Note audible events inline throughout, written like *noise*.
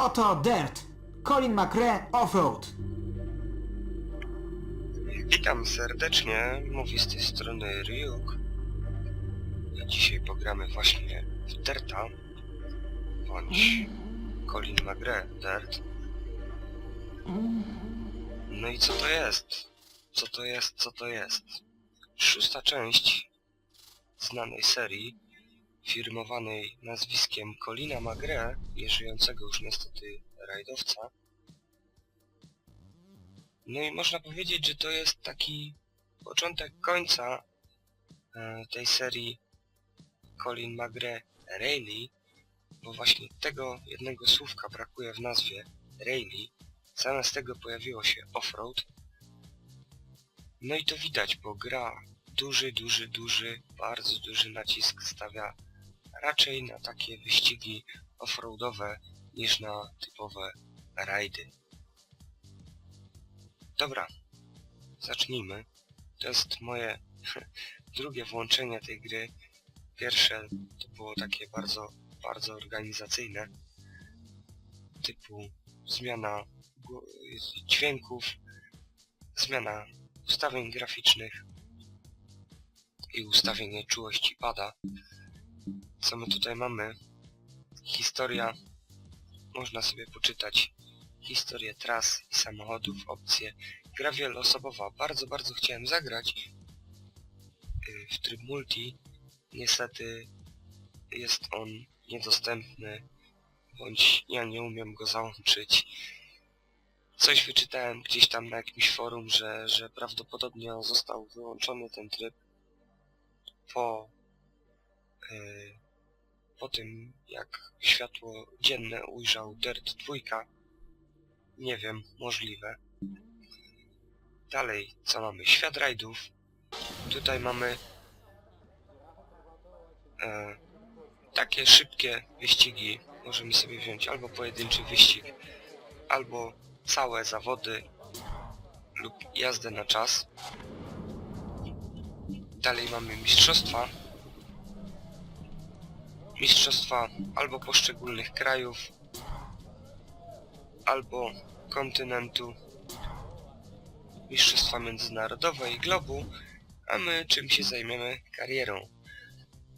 Oto Dirt. Colin McRae Offroad. Witam serdecznie, mówi z tej strony Ryuk. Dzisiaj pogramy właśnie w Derta, bądź Colin McRae Dirt. No i co to jest? Co to jest, co to jest? Szósta część znanej serii, firmowanej nazwiskiem Colina McRae, nieżyjącego już niestety rajdowca. No i można powiedzieć, że to jest taki początek końca e, tej serii Colin McRae Rayleigh, bo właśnie tego jednego słówka brakuje w nazwie Rayleigh. Zamiast tego pojawiło się Offroad. No i to widać, bo gra duży, duży, duży, bardzo duży nacisk stawia raczej na takie wyścigi offroadowe niż na typowe rajdy. Dobra, zacznijmy. To jest moje *laughs* drugie włączenie tej gry. Pierwsze to było takie bardzo, bardzo organizacyjne. Typu zmiana dźwięków, zmiana ustawień graficznych i ustawienie czułości pada. Co my tutaj mamy? Historia. Można sobie poczytać historię tras i samochodów, opcje. Gra wieloosobowa. Bardzo, bardzo chciałem zagrać y, w tryb multi. Niestety jest on niedostępny, bądź ja nie umiem go załączyć. Coś wyczytałem gdzieś tam na jakimś forum, że, że prawdopodobnie został wyłączony ten tryb po, po tym, jak światło dzienne ujrzał Dirt 2. Nie wiem, możliwe. Dalej, co mamy? Świat rajdów. Tutaj mamy e, takie szybkie wyścigi. Możemy sobie wziąć albo pojedynczy wyścig, albo całe zawody lub jazdę na czas. Dalej mamy mistrzostwa. Mistrzostwa albo poszczególnych krajów, albo kontynentu, mistrzostwa międzynarodowe i globu, a my czym się zajmiemy karierą.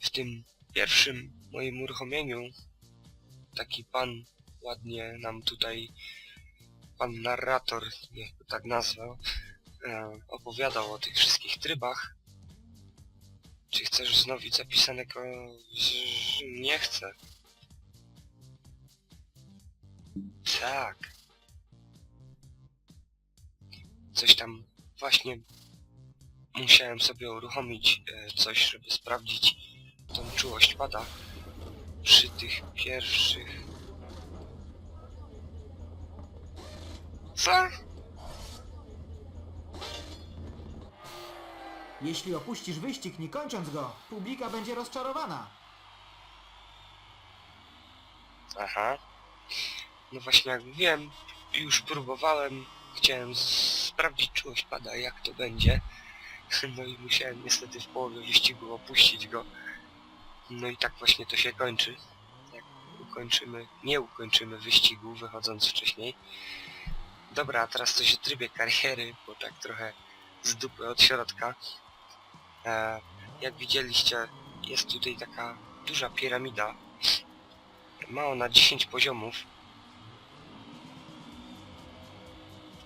W tym pierwszym moim uruchomieniu taki pan ładnie nam tutaj, pan narrator, go tak nazwę, e, opowiadał o tych wszystkich trybach. Czy chcesz wznowić zapisanego? Nie chcę. Tak. Coś tam właśnie musiałem sobie uruchomić e, coś, żeby sprawdzić tą czułość pada przy tych pierwszych. Co? Jeśli opuścisz wyścig nie kończąc go, publika będzie rozczarowana. Aha. No właśnie jak wiem, już próbowałem, chciałem sprawdzić czułość pada, jak to będzie. *laughs* No i musiałem niestety w połowie wyścigu opuścić go. No i tak właśnie to się kończy. Jak ukończymy, nie ukończymy wyścigu, wychodząc wcześniej. Dobra, a teraz coś o trybie kariery, bo tak trochę z dupy od środka. E, jak widzieliście, jest tutaj taka duża piramida. Ma ona 10 poziomów.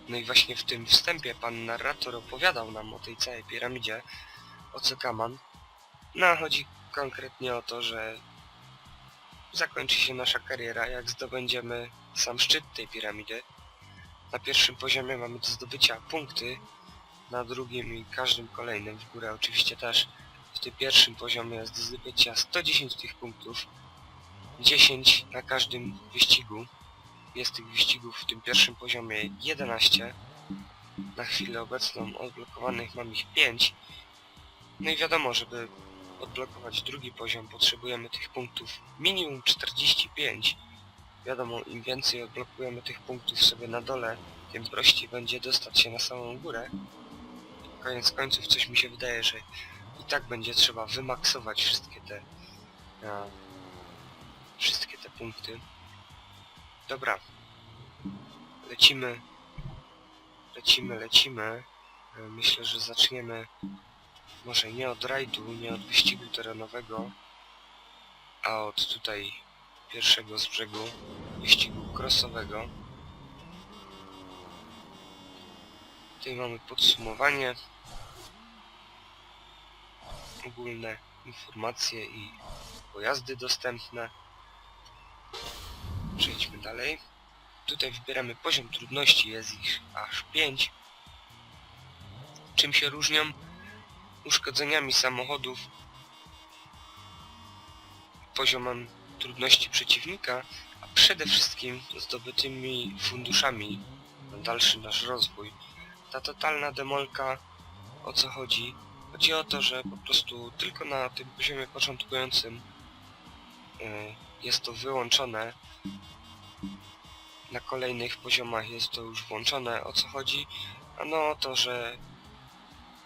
No i właśnie w tym wstępie pan narrator opowiadał nam o tej całej piramidzie, o co kaman. No chodzi konkretnie o to, że zakończy się nasza kariera, jak zdobędziemy sam szczyt tej piramidy. Na pierwszym poziomie mamy do zdobycia punkty, na drugim i każdym kolejnym w górę oczywiście też. W tym pierwszym poziomie jest do zdobycia 110 tych punktów, 10 na każdym wyścigu. Jest tych wyścigów w tym pierwszym poziomie 11. Na chwilę obecną odblokowanych mam ich 5. No i wiadomo, żeby odblokować drugi poziom potrzebujemy tych punktów minimum 45. Wiadomo, im więcej odblokujemy tych punktów sobie na dole, tym prościej będzie dostać się na samą górę. Koniec końców coś mi się wydaje, że i tak będzie trzeba wymaksować wszystkie te e, wszystkie te punkty. Dobra. Lecimy. Lecimy, lecimy. E, Myślę, że zaczniemy może nie od rajdu, nie od wyścigu terenowego, a od tutaj pierwszego z brzegu wyścigu crossowego. Tutaj mamy podsumowanie, ogólne informacje i pojazdy dostępne. Przejdźmy dalej. Tutaj wybieramy poziom trudności, jest ich aż 5. Czym się różnią? Uszkodzeniami samochodów, poziomem trudności przeciwnika, a przede wszystkim zdobytymi funduszami na dalszy nasz rozwój. Ta totalna demolka, o co chodzi? Chodzi o to, że po prostu tylko na tym poziomie początkującym y, jest to wyłączone. Na kolejnych poziomach jest to już włączone. O co chodzi? Ano o to, że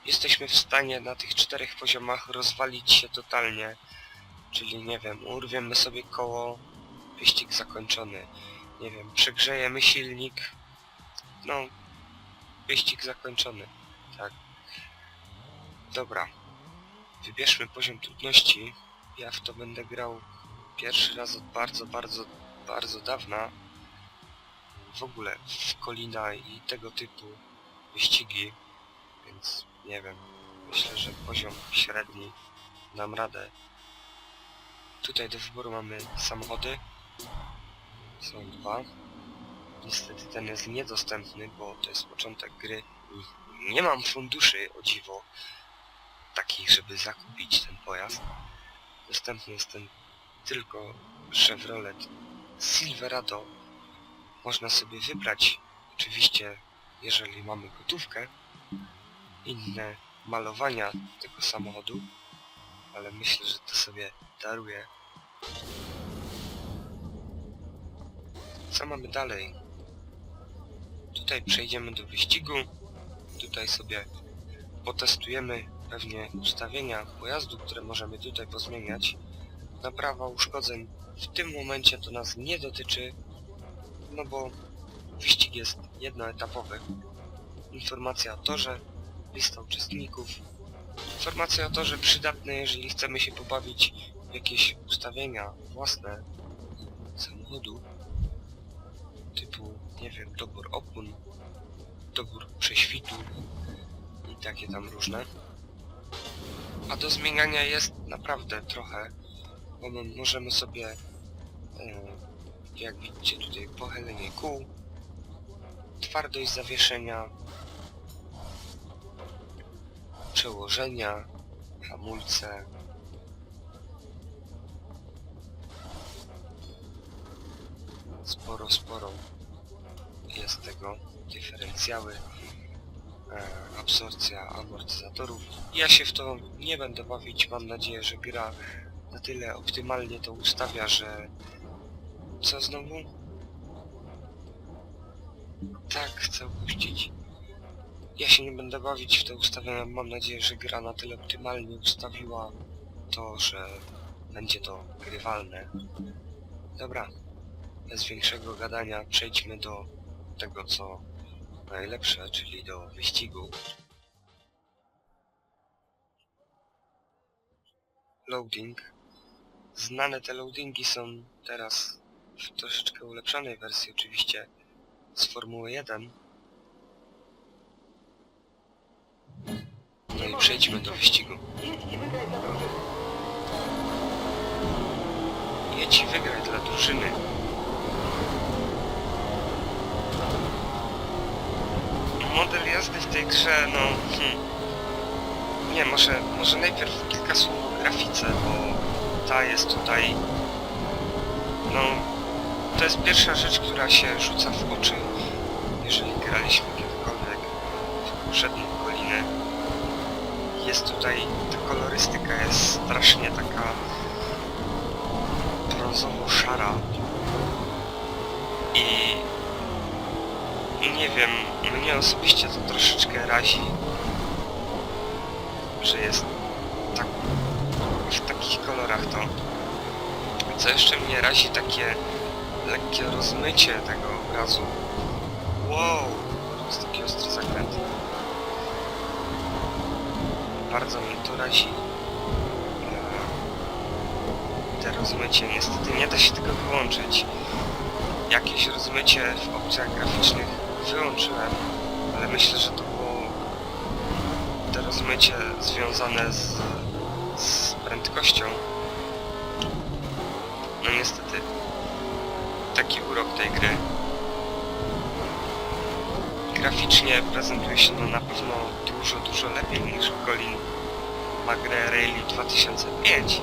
jesteśmy w stanie na tych czterech poziomach rozwalić się totalnie. Czyli nie wiem, urwiemy sobie koło, wyścig zakończony. Nie wiem, przegrzejemy silnik, no, wyścig zakończony. Tak. Dobra. Wybierzmy poziom trudności. Ja w to będę grał pierwszy raz od bardzo, bardzo, bardzo dawna. W ogóle w Kolina i tego typu wyścigi. Więc nie wiem. Myślę, że poziom średni dam radę. Tutaj do wyboru mamy samochody. Są dwa. Niestety ten jest niedostępny, bo to jest początek gry. Nie mam funduszy, o dziwo, takich, żeby zakupić ten pojazd. Dostępny jest ten tylko Chevrolet Silverado. Można sobie wybrać, oczywiście, jeżeli mamy gotówkę, inne malowania tego samochodu, ale myślę, że to sobie daruję. Co mamy dalej? Tutaj przejdziemy do wyścigu. Tutaj sobie potestujemy pewnie ustawienia pojazdu, które możemy tutaj pozmieniać. Naprawa uszkodzeń w tym momencie to nas nie dotyczy, no bo wyścig jest jednoetapowy. Informacja o torze, lista uczestników, informacja o torze przydatne, jeżeli chcemy się pobawić w jakieś ustawienia własne samochodu, typu, nie wiem, dobór opon, dobór prześwitu i takie tam różne. A do zmieniania jest naprawdę trochę, bo my możemy sobie, e, jak widzicie tutaj, pochylenie kół, twardość zawieszenia, przełożenia, hamulce, sporo, sporo jest tego, dyferencjały, e, absorpcja amortyzatorów. Ja się w to nie będę bawić, mam nadzieję, że gra na tyle optymalnie to ustawia, że... Co znowu? Tak, chcę opuścić. Ja się nie będę bawić w te ustawienia, mam nadzieję, że gra na tyle optymalnie ustawiła to, że będzie to grywalne. Dobra, bez większego gadania przejdźmy do tego, co najlepsze, czyli do wyścigu. Loading. Znane te loadingi są teraz w troszeczkę ulepszonej wersji oczywiście z Formuły 1. No i przejdźmy do wyścigu. Jedź i wygraj dla drużyny. Model jazdy w tej grze, no... Hmm. Nie, może, może najpierw kilka słów o grafice, bo ta jest tutaj... No... To jest pierwsza rzecz, która się rzuca w oczy, jeżeli graliśmy kiedykolwiek w poprzednie koliny. Jest tutaj... ta kolorystyka jest strasznie taka... brązowo-szara. I nie wiem, mnie osobiście to troszeczkę razi, że jest tak w takich kolorach to. Co jeszcze mnie razi, takie lekkie rozmycie tego obrazu. Wow, to jest taki ostry zakręt. Bardzo mnie to razi. Eee, Te rozmycie, niestety nie da się tego wyłączyć. Jakieś rozmycie w opcjach graficznych wyłączyłem, ale myślę, że to było te rozmycie związane z, z prędkością. No niestety, taki urok tej gry. Graficznie prezentuje się no na pewno dużo, dużo lepiej niż Colin ma grę Rally 2005.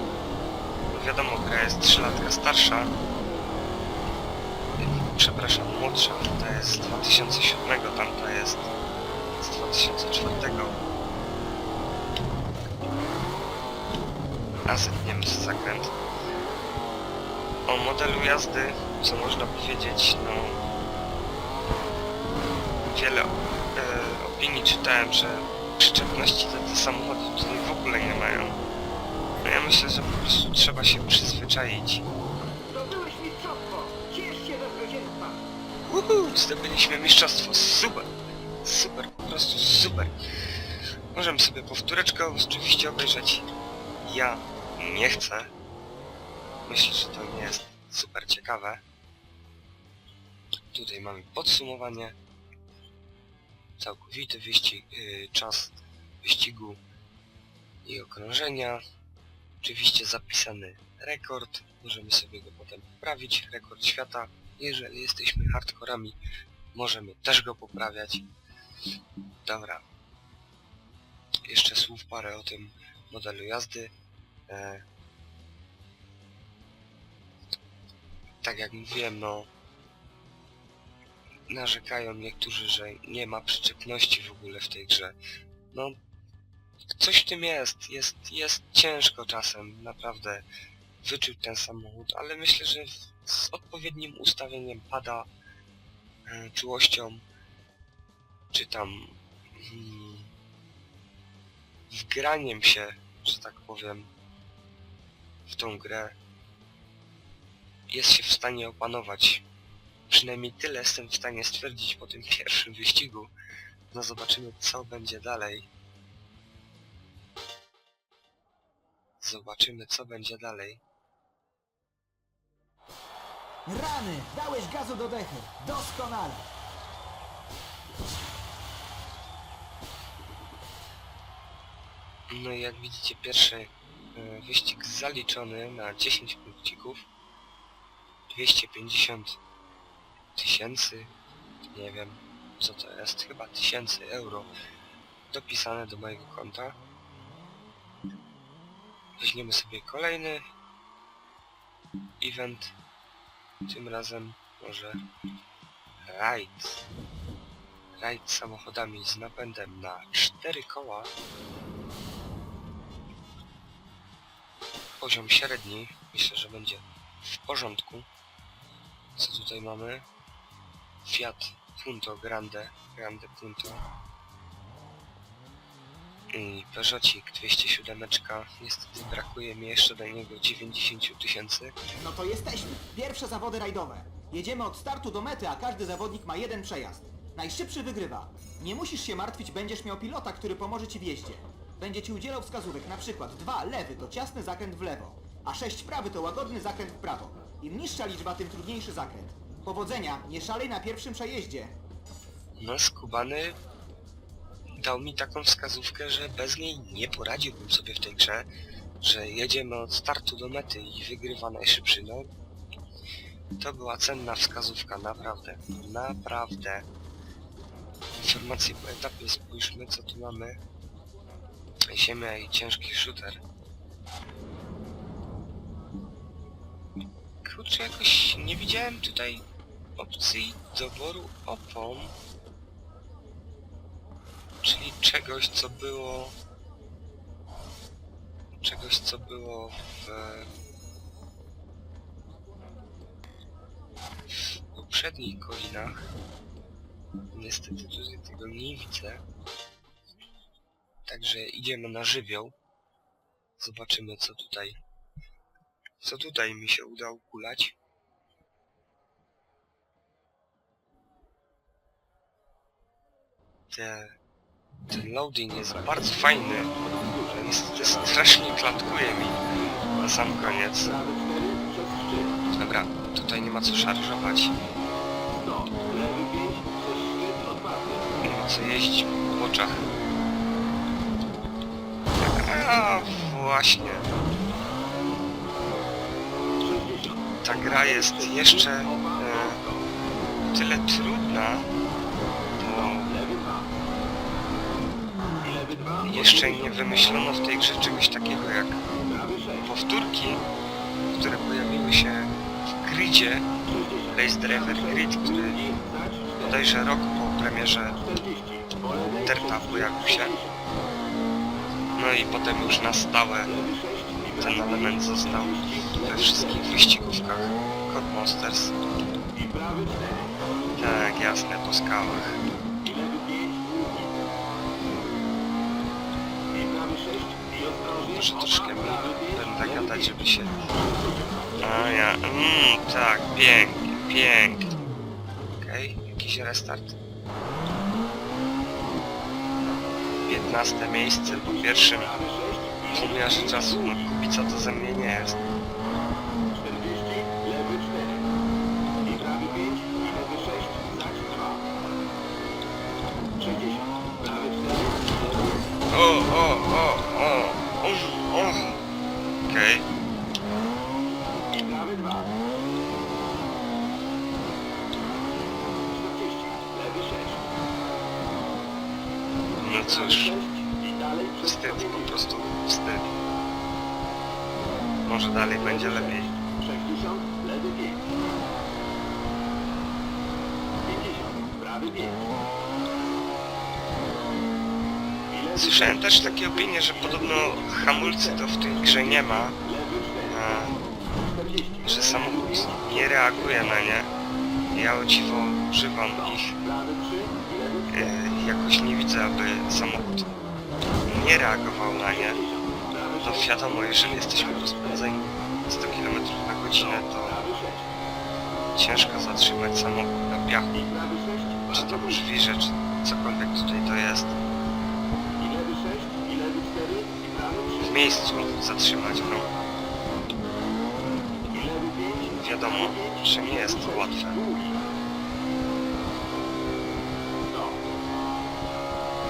No wiadomo, gra jest 3 latka starsza. Przepraszam, młodsza. Ta jest z 2007, tamta jest z 2004. A zetniemy z zakręt. O modelu jazdy, co można powiedzieć, no... Wiele e, opinii czytałem, że przyczepności te, te samochody tutaj w ogóle nie mają. No ja myślę, że po prostu trzeba się przyzwyczaić. Zdobyliśmy mistrzostwo, super! Super, po prostu super! Możemy sobie powtóreczkę oczywiście obejrzeć. Ja nie chcę. Myślę, że to nie jest super ciekawe. Tutaj mamy podsumowanie. Całkowity wyścig, yy, czas wyścigu i okrążenia. Oczywiście zapisany rekord. Możemy sobie go potem poprawić. Rekord świata. Jeżeli jesteśmy hardkorami, możemy też go poprawiać. Dobra. Jeszcze słów parę o tym modelu jazdy. E, tak jak mówiłem, no narzekają niektórzy, że nie ma przyczepności w ogóle w tej grze. No coś w tym jest, jest, jest ciężko czasem, naprawdę wyczuć ten samochód, ale myślę, że z odpowiednim ustawieniem pada, e, czułością, czy tam mm, wgraniem się, że tak powiem, w tą grę jest się w stanie opanować. Przynajmniej tyle jestem w stanie stwierdzić po tym pierwszym wyścigu. No zobaczymy co będzie dalej. Zobaczymy co będzie dalej. Rany! Dałeś gazu do dechy! Doskonale! No i jak widzicie pierwszy e, wyścig zaliczony na 10 punkcików. 250 tysięcy, nie wiem co to jest, chyba tysięcy euro dopisane do mojego konta. Weźmiemy sobie kolejny event, tym razem może rajd. Rajd samochodami z napędem na 4 koła. Poziom średni, myślę, że będzie w porządku. Co tutaj mamy? Fiat Punto Grande, Grande Punto. I Peugeotik 207. Niestety brakuje mi jeszcze do niego 90 tysięcy. No to jesteśmy! Pierwsze zawody rajdowe. Jedziemy od startu do mety, a każdy zawodnik ma jeden przejazd. Najszybszy wygrywa. Nie musisz się martwić, będziesz miał pilota, który pomoże ci w jeździe. Będzie ci udzielał wskazówek, na przykład 2 lewy to ciasny zakręt w lewo, a 6 prawy to łagodny zakręt w prawo. Im niższa liczba, tym trudniejszy zakręt. Powodzenia, nie szalej na pierwszym przejeździe. No, skubany dał mi taką wskazówkę, że bez niej nie poradziłbym sobie w tej grze, że jedziemy od startu do mety i wygrywa najszybszy. No, to była cenna wskazówka, naprawdę, naprawdę. Informacje po etapie, spójrzmy co tu mamy. Ziemia i ciężki shooter. Kurczę, jakoś nie widziałem tutaj opcji doboru opon czegoś, co było... Czegoś, co było w... w poprzednich godzinach. Niestety tutaj tego nie widzę. Także idziemy na żywioł. Zobaczymy co tutaj... Co tutaj mi się uda ukulać. Te ten loading jest bardzo fajny. Niestety strasznie klatkuje mi na sam koniec. Dobra, tutaj nie ma co szarżować. Nie ma co jeździć po boczach. A właśnie. Ta gra jest jeszcze e, tyle trudna, bo jeszcze nie wymyślono w tej grze czegoś takiego jak powtórki, które pojawiły się w gridzie Race Driver Grid, który bodajże rok po premierze Terta pojawił się. No i potem już na stałe ten element został we wszystkich wyścigówkach Codmonsters. Tak, jasne, po skałach. Muszę troszkę mniej będę gadać, żeby się... A ja... Mmm, tak, pięknie, pięknie. Okej, jakiś restart. 15 miejsce po pierwszym pomiarze czasu. Kubica to ze mnie nie jest. O, o, o, o, o, o. Okej. No cóż, wstyd, po prostu wstyd. Może dalej będzie lepiej. Słyszałem też takie opinie, że podobno hamulcy to w tej grze nie ma, a, że samochód nie reaguje na nie. Ja o dziwo używam ich. Jakoś nie widzę, aby samochód nie reagował na nie. To wiadomo, jeżeli jesteśmy rozpędzeni 100 km na godzinę, to ciężko zatrzymać samochód na piachu, czy to żwirze, czy cokolwiek tutaj to jest. W miejscu zatrzymać go. Wiadomo, że nie jest to łatwe.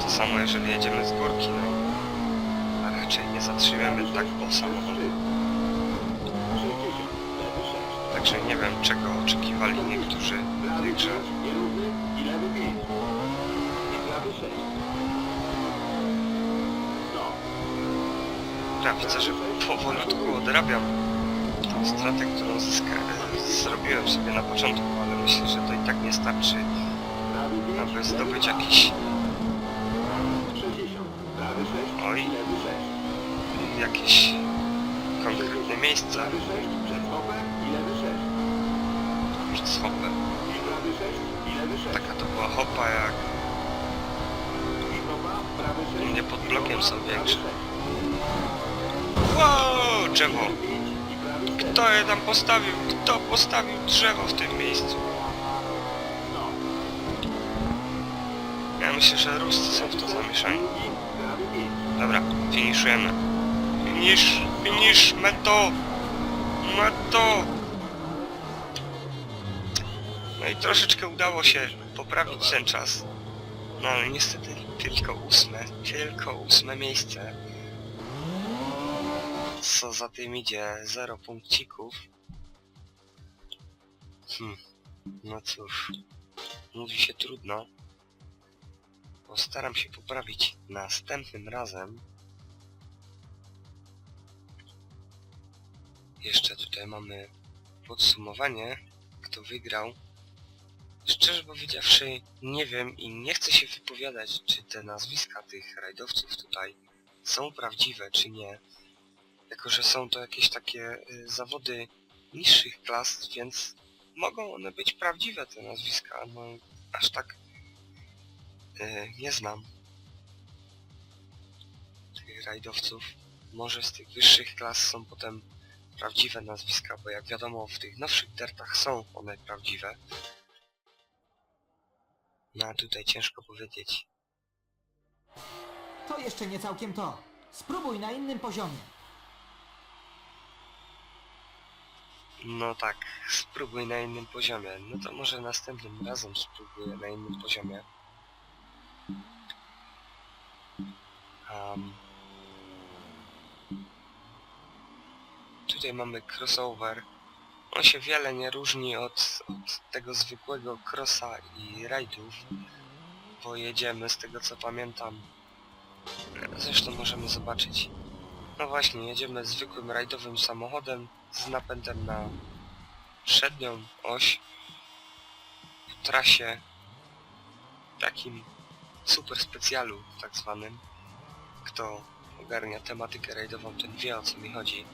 To samo jeżeli jedziemy z górki, no. A raczej nie zatrzymiemy tak po samochodu. Także nie wiem czego oczekiwali niektórzy w tej grze. Ja widzę, że powolutku odrabiam tą stratę, którą zrobiłem sobie na początku, ale myślę, że to i tak nie starczy, aby zdobyć jakiś... jakieś konkretne miejsce przed hopem. Taka to była hopa jak u mnie pod blokiem są większe. Wow, drzewo! Kto je tam postawił? Kto postawił drzewo w tym miejscu? Ja myślę, że ruscy są w to zamieszani. Dobra, finiszujemy. Finisz, finisz, meto! Meto! No i troszeczkę udało się poprawić ten czas. No ale niestety tylko ósme, tylko ósme miejsce. Co za tym idzie? Zero punkcików. Hmm. No cóż. Mówi się trudno. Postaram się poprawić następnym razem. Jeszcze tutaj mamy podsumowanie, kto wygrał. Szczerze powiedziawszy, nie wiem i nie chcę się wypowiadać, czy te nazwiska tych rajdowców tutaj są prawdziwe, czy nie. Jako, że są to jakieś takie y, zawody niższych klas, więc mogą one być prawdziwe, te nazwiska. No, aż tak y, nie znam tych rajdowców. Może z tych wyższych klas są potem prawdziwe nazwiska, bo jak wiadomo w tych nowszych dertach są one prawdziwe. No a tutaj ciężko powiedzieć, To jeszcze nie całkiem to. Spróbuj na innym poziomie. No tak, spróbuj na innym poziomie. No to może następnym razem spróbuję na innym poziomie. Um, tutaj mamy crossover. On się wiele nie różni od, od tego zwykłego crossa i rajdów, bo jedziemy z tego co pamiętam. Zresztą możemy zobaczyć. No właśnie, jedziemy zwykłym rajdowym samochodem z napędem na przednią oś w trasie takim super specjalu tak zwanym. Kto ogarnia tematykę rajdową, ten wie o co mi chodzi.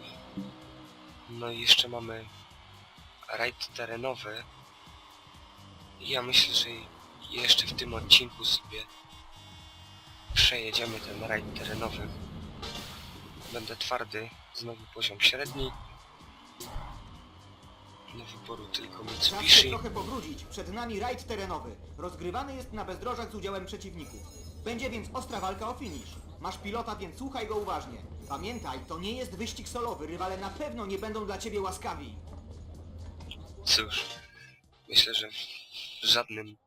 No i jeszcze mamy rajd terenowy. Ja myślę, że jeszcze w tym odcinku sobie przejedziemy ten rajd terenowy. Będę twardy, znowu poziom średni. Do wyboru tylko Czas się Mitsubishi. trochę pobrudzić. Przed nami rajd terenowy. Rozgrywany jest na bezdrożach z udziałem przeciwników. Będzie więc ostra walka o finisz. Masz pilota, więc słuchaj go uważnie. Pamiętaj, to nie jest wyścig solowy. Rywale na pewno nie będą dla ciebie łaskawi. Cóż, myślę, że w żadnym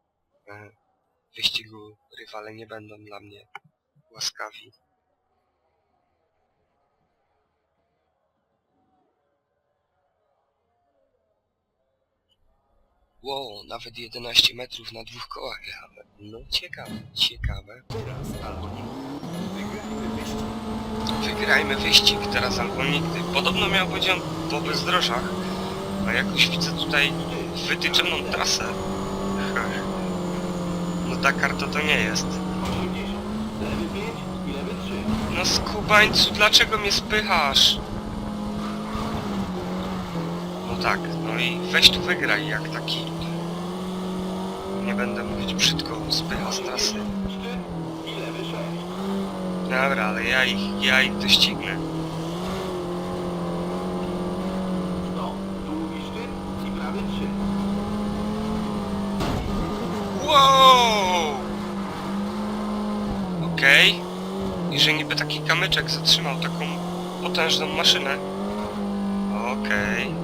e, wyścigu rywale nie będą dla mnie łaskawi. Wow, nawet 11 metrów na dwóch kołach jechałem. No ciekawe, ciekawe. Wygrajmy wyścig teraz albo nigdy. Podobno miał być on po bezdrożach, a jakoś widzę tutaj wytyczoną trasę. *laughs* No ta karta to nie jest. No skubańcu, dlaczego mnie spychasz? No tak, no i weź tu wygraj jak taki... Nie będę mówić brzydko, spycha z trasy. Dobra, ale ja ich, ja ich doścignę. Wow! Okej. I że niby taki kamyczek zatrzymał taką potężną maszynę. Okej.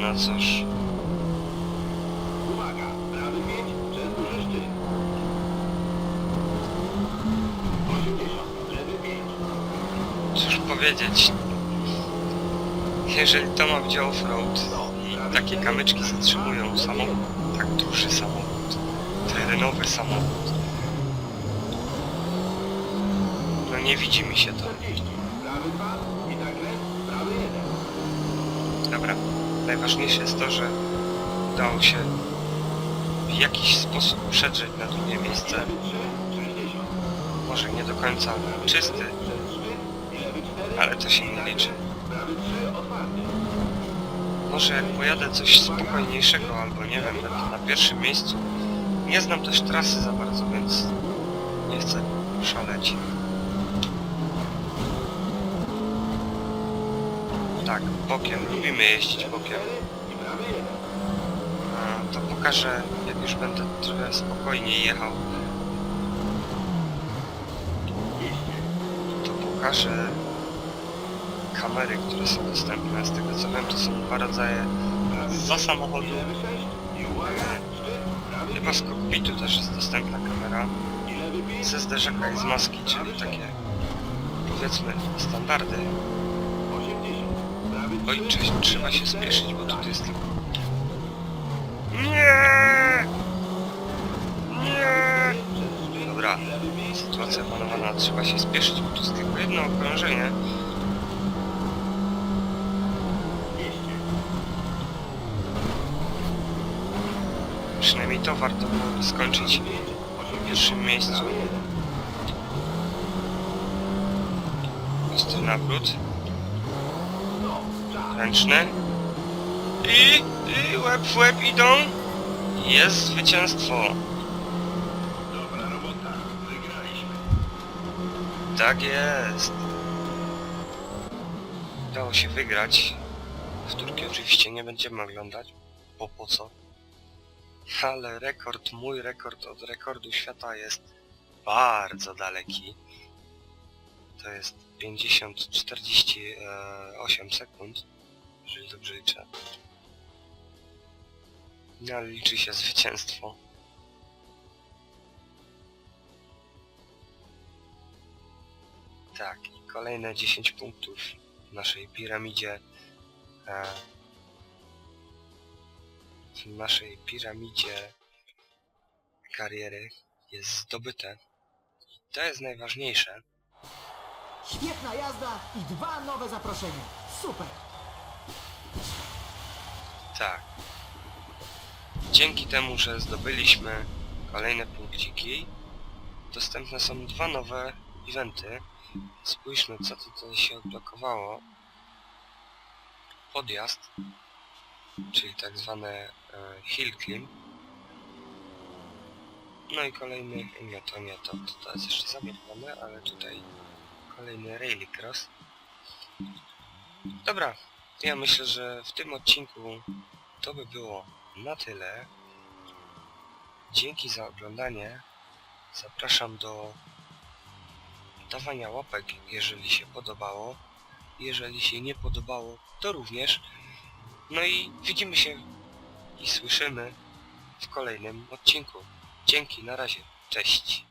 No cóż. Uwaga, prawy 5 przez duży szczyt. 80, lewy 5. Cóż powiedzieć. Jeżeli to ma być offroad i takie kamyczki zatrzymują samochód, tak duży samochód, terenowy samochód, no nie widzi mi się to. 40, prawy 2 i res, prawy 1. Dobra, najważniejsze jest to, że udało się w jakiś sposób przedrzeć na drugie miejsce. Lewy 3, 60. Może nie do końca czysty, 4 przez szczyt i lewy 4. ale to się nie liczy. Prawy 3 otwarty. Może jak pojadę coś spokojniejszego, albo nie wiem, na pierwszym miejscu. Nie znam też trasy za bardzo, więc nie chcę szaleć. Tak, bokiem, lubimy jeździć bokiem. I prawy 1. A, to pokażę, jak już będę trochę spokojniej jechał, 200. to pokażę kamery, które są dostępne. Z tego co wiem, to są dwa rodzaje za samochodu. I lewy 6. I uwaga, szczyt, prawy Chyba z 5. kokpitu też jest dostępna kamera. I lewy 5. Ze zderzaka i z maski, czyli takie powiedzmy standardy. 80. Prawy 3. Oj, cześć, trzeba się spieszyć, bo tutaj jest tylko... Nie! Nie! Dobra, sytuacja panowana, trzeba się spieszyć, bo tu jest tylko jedno okrążenie. 200. Przynajmniej to warto byłoby skończyć w pierwszym miejscu. Prawy 1. Ostry nawrót, ręczny. I, I łeb w łeb idą. Jest zwycięstwo. Dobra robota. Wygraliśmy. Tak jest. Udało się wygrać. Wtórki oczywiście nie będziemy oglądać, bo po co? Ale rekord, mój rekord od rekordu świata jest bardzo daleki. To jest 50-48 sekund, jeżeli dobrze liczę. No liczy się zwycięstwo. Tak, i kolejne 10 punktów w naszej piramidzie. E, w naszej piramidzie kariery jest zdobyte. I to jest najważniejsze. Świetna jazda i dwa nowe zaproszenia. Super! Tak. Dzięki temu, że zdobyliśmy kolejne punkciki, dostępne są dwa nowe eventy. Spójrzmy, co tutaj się odblokowało. Podjazd, czyli tak zwane e, hill climb. No i kolejny, nie to nie to, to, jest jeszcze zablokowane, ale tutaj kolejny rallycross. Dobra, ja myślę, że w tym odcinku to by było na tyle. Dzięki za oglądanie. Zapraszam do dawania łapek, jeżeli się podobało. Jeżeli się nie podobało, to również. No i widzimy się i słyszymy w kolejnym odcinku. Dzięki, na razie. Cześć.